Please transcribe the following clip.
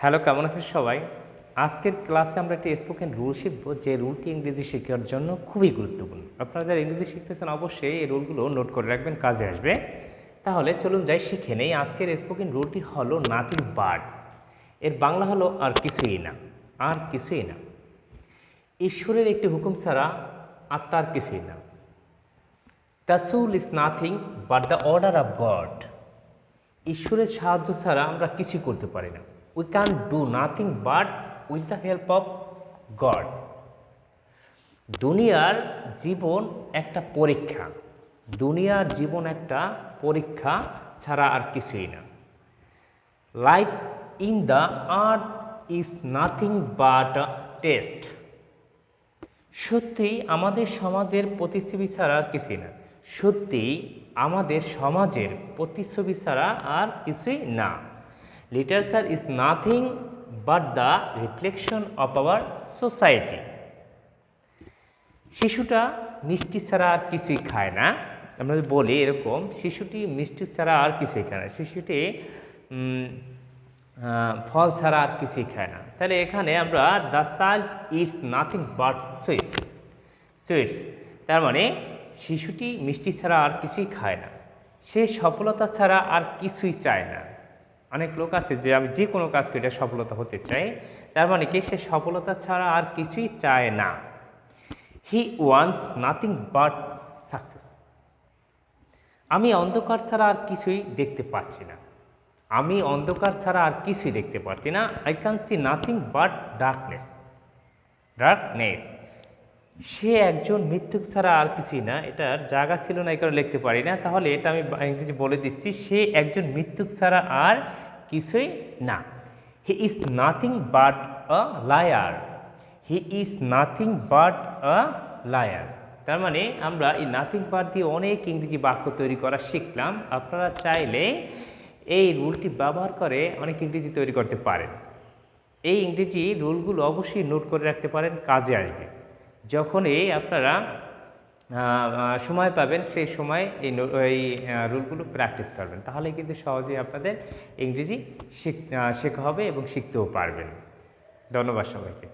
Hello, কেমন আছেন সবাই? আজকের ক্লাসে আমরা একটি স্পোকেন রুল শিখব, যে রুলটি ইংরেজি শেখার জন্য খুবই গুরুত্বপূর্ণ। আপনারা যারা ইংরেজি শিখতেছেন, অবশ্যই এই রুলগুলো নোট করে রাখবেন, কাজে আসবে। তাহলে চলুন যাই, শিখে নেই। আজকের স্পোকেন রুলটি হলো নাথিং বার্ড এর বাংলা হলো আর কিছুই না, আর কিছুই না। ঈশ্বরের একটি হুকুম ছাড়া আত্মার কিছুই না। The soul is nothing but the order of God ঈশ্বরের সাহায্য ছাড়া আমরা কিছু করতে পারি না। We can do nothing but with the help of God দুনিয়ার জীবন একটা পরীক্ষা। দুনিয়ার জীবন একটা পরীক্ষা ছাড়া আর কিছুই না। Life in the earth is nothing but test সত্যি আমাদের সমাজের প্রতিচ্ছবি ছাড়া আর কিছুই না। সত্যি আমাদের সমাজের প্রতিচ্ছবি ছাড়া আর কিছুই না। Literature is nothing but the reflection of our society শিশুটা মিষ্টি ছাড়া আর কিছুই খায় না। আমরা বলি এরকম, শিশুটি মিষ্টি ছাড়া আর কিছুই খায় না। শিশুটি ফল ছাড়া আর কিছুই খায় না। তাহলে এখানে আমরা the child it's nothing but sweets sweets তার মানে শিশুটি মিষ্টি ছাড়া আর কিছুই খায় না। সে সফলতা ছাড়া আর কিছুই চায় না। অনেক লোক আছে যে আমি যে কোনো কাজ করি সফলতা হতে চাই, তার মানে কি সে সফলতা ছাড়া আর কিছুই চায় না। He wants nothing but success আমি অন্ধকার ছাড়া আর কিছুই দেখতে পাচ্ছি না। আমি অন্ধকার ছাড়া আর কিছুই দেখতে পাচ্ছি না। I can see nothing but darkness darkness সে একজন মৃত্যুক ছাড়া আর কিছুই না, এটার জায়গা ছিল না, এই কারণে লিখতে পারি না। তাহলে এটা আমি ইংরেজি বলে দিচ্ছি, সে একজন মৃত্যুক ছাড়া আর কিছুই না। He is nothing but a liar he is nothing but a liar তার মানে আমরা এই নাথিং বাট দিয়ে অনেক ইংরেজি বাক্য তৈরি করা শিখলাম। আপনারা চাইলে এই রুলটি ব্যবহার করে অনেক ইংরেজি তৈরি করতে পারেন। এই ইংরেজি রুলগুলো অবশ্যই নোট করে রাখতে পারেন, কাজে আসবে। যখনই আপনারা সময় পাবেন, সেই সময় এই এই রুলগুলো প্র্যাকটিস করবেন। তাহলে কিন্তু সহজেই আপনাদের ইংরেজি শিখ শেখা হবে এবং শিখতেও পারবেন। ধন্যবাদ সবাইকে।